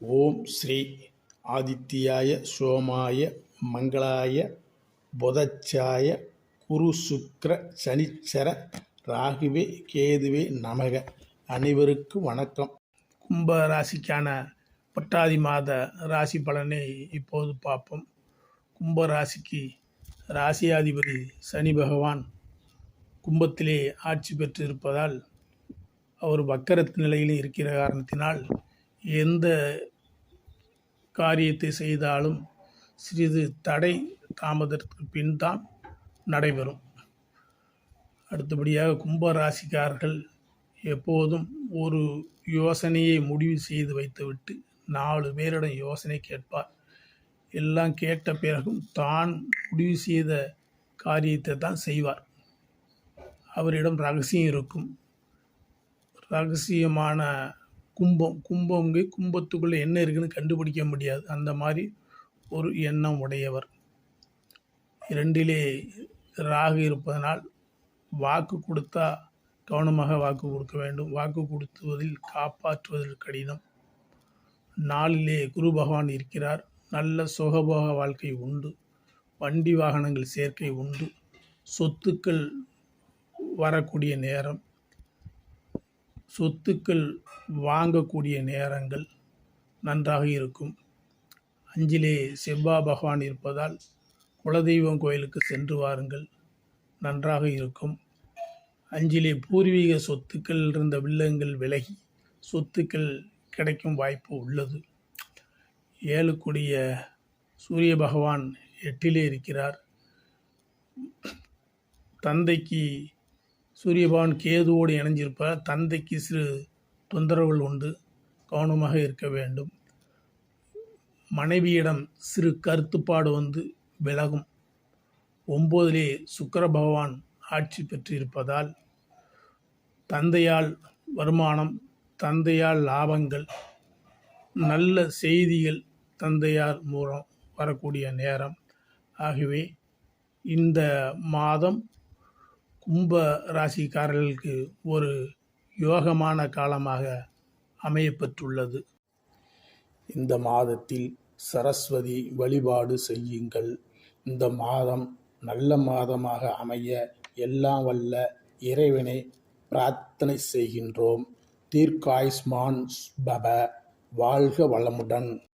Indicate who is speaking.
Speaker 1: ஓம் ஸ்ரீ ஆதித்யாய சோமாய மங்களாய புதச்சாய குரு சுக்ர சனிச்சர ராகுவே கேதுவே நமக. அனைவருக்கும் வணக்கம். கும்ப ராசிக்கான பட்டாதி மாத ராசி பலனை இப்போது பார்ப்போம். கும்ப ராசிக்கு ராசியாதிபதி சனி பகவான் கும்பத்திலே ஆட்சி பெற்றிருப்பதால் அவர் வக்கரத்து நிலையில் இருக்கிற காரணத்தினால் எந்த காரியத்தை செய்தாலும் சிறிது தடை தாமதத்திற்கு பின் தான் நடைபெறும். அடுத்தபடியாக கும்பராசிக்காரர்கள் எப்போதும் ஒரு யோசனையை முடிவு செய்து வைத்துவிட்டு நாலு பேரிடம் யோசனை கேட்பார். எல்லாம் கேட்ட பிறகும் தான் முடிவு செய்த காரியத்தை தான் செய்வார். அவரிடம் ரகசியம் இருக்கும். ரகசியமான கும்பம் கும்பம்ங்க கும்பத்துக்குள்ளே என்ன இருக்குன்னு கண்டுபிடிக்க முடியாது. அந்த மாதிரி ஒரு எண்ணம் உடையவர். இரண்டிலே ராகு இருப்பதனால் வாக்கு கொடுத்தா கவனமாக வாக்கு கொடுக்க வேண்டும். வாக்கு கொடுத்துவதில் காப்பாற்றுவதில் கடினம். நாளிலே குரு பகவான் இருக்கிறார். நல்ல சுகபோக வாழ்க்கை உண்டு. வண்டி வாகனங்கள் சேர்க்கை உண்டு. சொத்துக்கள் வரக்கூடிய நேரம். சொத்துக்கள் வாங்கக்கூடிய நேரங்கள் நன்றாக இருக்கும். அஞ்சிலே செவ்வா பகவான் இருப்பதால் குலதெய்வம் கோயிலுக்கு சென்று வாருங்கள் நன்றாக இருக்கும். அஞ்சிலே பூர்வீக சொத்துக்கள் இருந்த வில்லங்கள் விலகி சொத்துக்கள் கிடைக்கும் வாய்ப்பு உள்ளது. ஏழுக்குடிய சூரிய பகவான் எட்டிலே இருக்கிறார். தந்தைக்கு சூரியபகவான் கேதுவோடு இணைஞ்சிருப்பார் தந்தைக்கு சிறு தொந்தரவுகள் உண்டு. கவனமாக இருக்க வேண்டும். மனைவியிடம் சிறு கருத்துப்பாடு வந்து விலகும். ஒம்போதிலே சுக்கர பகவான் ஆட்சி பெற்றிருப்பதால் தந்தையால் வருமானம் தந்தையால் லாபங்கள் நல்ல செய்திகள் தந்தையார் மூலம் வரக்கூடிய நேரம். ஆகவே இந்த மாதம் கும்ப ராசிக்காரர்களுக்கு ஒரு யோகமான காலமாக அமையப்பெற்றுள்ளது. இந்த மாதத்தில் சரஸ்வதி வழிபாடு செய்யுங்கள். இந்த மாதம் நல்ல மாதமாக அமைய எல்லாம் வல்ல இறைவனை பிரார்த்தனை செய்கின்றோம். தீர்க்காயுஷ்மான் பப வாழ்க வளமுடன்.